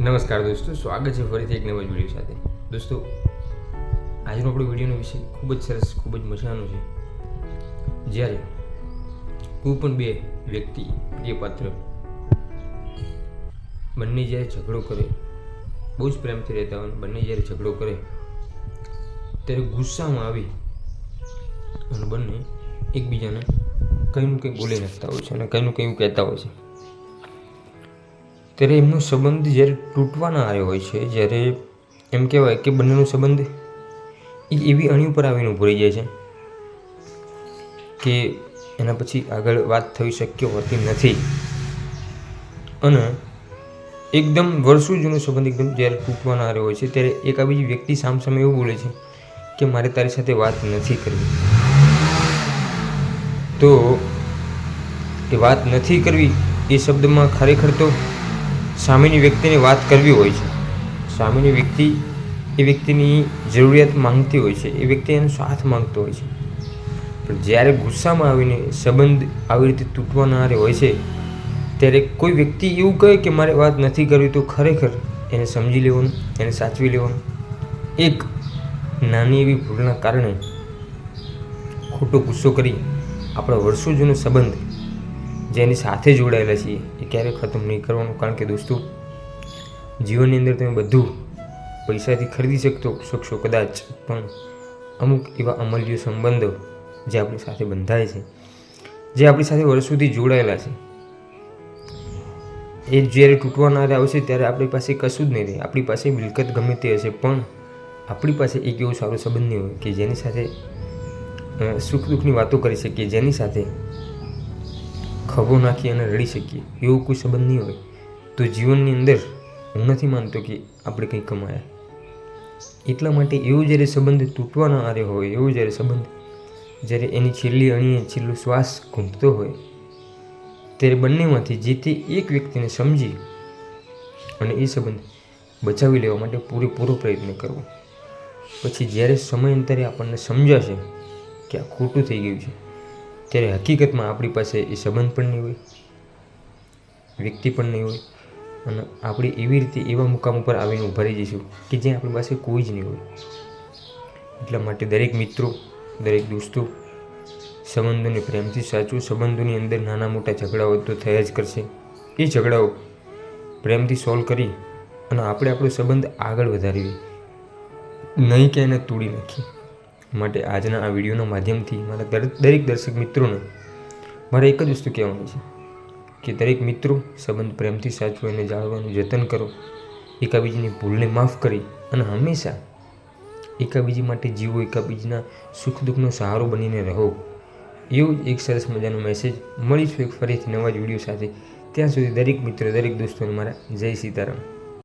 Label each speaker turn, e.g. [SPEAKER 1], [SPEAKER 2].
[SPEAKER 1] નમસ્કાર દોસ્તો, સ્વાગત છે ફરીથી એક નવા વીડિયો સાથે. દોસ્તો, આજનો આપણો વિડીયોનો વિષય ખૂબ જ સરસ, ખૂબ જ મજાનો છે. જ્યારે કોઈ પણ બે વ્યક્તિ પ્રિય પાત્ર બંને જ્યારે ઝઘડો કરે, બહુ જ પ્રેમથી રહેતા હોય બંને જ્યારે ઝઘડો કરે, ત્યારે ગુસ્સામાં આવી અને બંને એકબીજાને કંઈનું કંઈ બોલી નાખતા હોય છે અને કંઈનું કંઈ કહેતા હોય છે. ત્યારે એમનો સંબંધ જ્યારે તૂટવાના આવ્યો હોય છે, જ્યારે એમ કહેવાય કે બંનેનો સંબંધ એ એવી અણી ઉપર આવીને ઉભરી જાય છે કે એના પછી આગળ વાત થવી શક્ય હોતી નથી. અને એકદમ વર્ષો જૂનો સંબંધ એકદમ જ્યારે તૂટવાના આવ્યો હોય છે, ત્યારે એક આવી વ્યક્તિ સામસામે એવું બોલે છે કે મારે તારી સાથે વાત નથી કરવી. તો એ વાત નથી કરવી એ શબ્દમાં ખરેખર તો સામેની વ્યક્તિને વાત કરવી હોય છે. સામેની વ્યક્તિ એ વ્યક્તિની જરૂરિયાત માંગતી હોય છે. એ વ્યક્તિ એનો સાથ માંગતો હોય છે. પણ જ્યારે ગુસ્સામાં આવીને સંબંધ આવી રીતે તૂટવાના આરે હોય છે, ત્યારે કોઈ વ્યક્તિ એવું કહે કે મારે વાત નથી કરવી તો ખરેખર એને સમજી લેવાનું, એને સાચવી લેવાનું. એક નાની એવી ભૂલના કારણે ખોટો ગુસ્સો કરી આપણા વર્ષો જૂનો સંબંધ જેની સાથે જોડાયેલા છીએ, એ ક્યારેય ખતમ નહીં કરવાનું કારણ કે દોસ્તો, જીવનની અંદર તમે બધું પૈસાથી ખરીદી શકતો શકશો કદાચ, પણ અમુક એવા અમૂલ્ય સંબંધો જે આપણી સાથે બંધાય છે, જે આપણી સાથે વર્ષોથી જોડાયેલા છે. એ જ્યારે તૂટવાના આવશે ત્યારે આપણી પાસે કશું જ નહીં રહે. આપણી પાસે મિલકત ગમે તે હશે, પણ આપણી પાસે એક એવો સારો સંબંધ નહીં હોય કે જેની સાથે સુખ દુઃખની વાતો કરી શકીએ, જેની સાથે ખભો નાખી અને રડી શકીએ, એવો કોઈ સંબંધ નહીં હોય. તો જીવનની અંદર હું નથી માનતો કે આપણે કંઈ કમાયા. એટલા માટે એવો જ્યારે સંબંધ તૂટવાના આરે હોય, એવો જ્યારે સંબંધ જ્યારે એની છેલ્લી અણીએ છેલ્લો શ્વાસ ઘૂંટતો હોય, ત્યારે બંનેમાંથી જે તે એક વ્યક્તિને સમજી અને એ સંબંધ બચાવી લેવા માટે પૂરેપૂરો પ્રયત્ન કરવો. પછી જ્યારે સમયાંતરે આપણને સમજાશે કે આ ખોટું થઈ ગયું છે ત્યારે હકીકતમાં આપણી પાસે એ સંબંધ પણ નહીં હોય, વ્યક્તિ પણ નહીં હોય અને આપણે એવી રીતે એવા મુકામ ઉપર આવીને ઊભા રહી જઈશું કે જ્યાં આપણી પાસે કોઈ જ નહીં હોય. એટલા માટે દરેક મિત્રો, દરેક દોસ્તો સંબંધોને પ્રેમથી સાચું સંબંધોની અંદર નાના મોટા ઝઘડાઓ તો થયા જ કરશે. એ ઝઘડાઓ પ્રેમથી સોલ્વ કરી અને આપણે આપણો સંબંધ આગળ વધારીએ. નહીં કે એને તોડી નાખીએ. માટે આજના આ વિડીયોના માધ્યમથી મારા દરેક દર્શક મિત્રોને મારે એક જ વસ્તુ કહેવાની છે કે દરેક મિત્રો સંબંધ પ્રેમથી સાચવો એને જાળવવાનું જતન કરો. એકાબીજીની ભૂલને માફ કરી અને હંમેશા એકાબીજી માટે જીવો એકાબીજીના સુખ દુઃખનો સહારો બનીને રહો. એવું જ એક સરસ મજાનો મેસેજ મળીશું એક ફરીથી નવા જ વીડિયો સાથે. ત્યાં સુધી દરેક મિત્રો, દરેક દોસ્તોને મારા જય સીતારામ.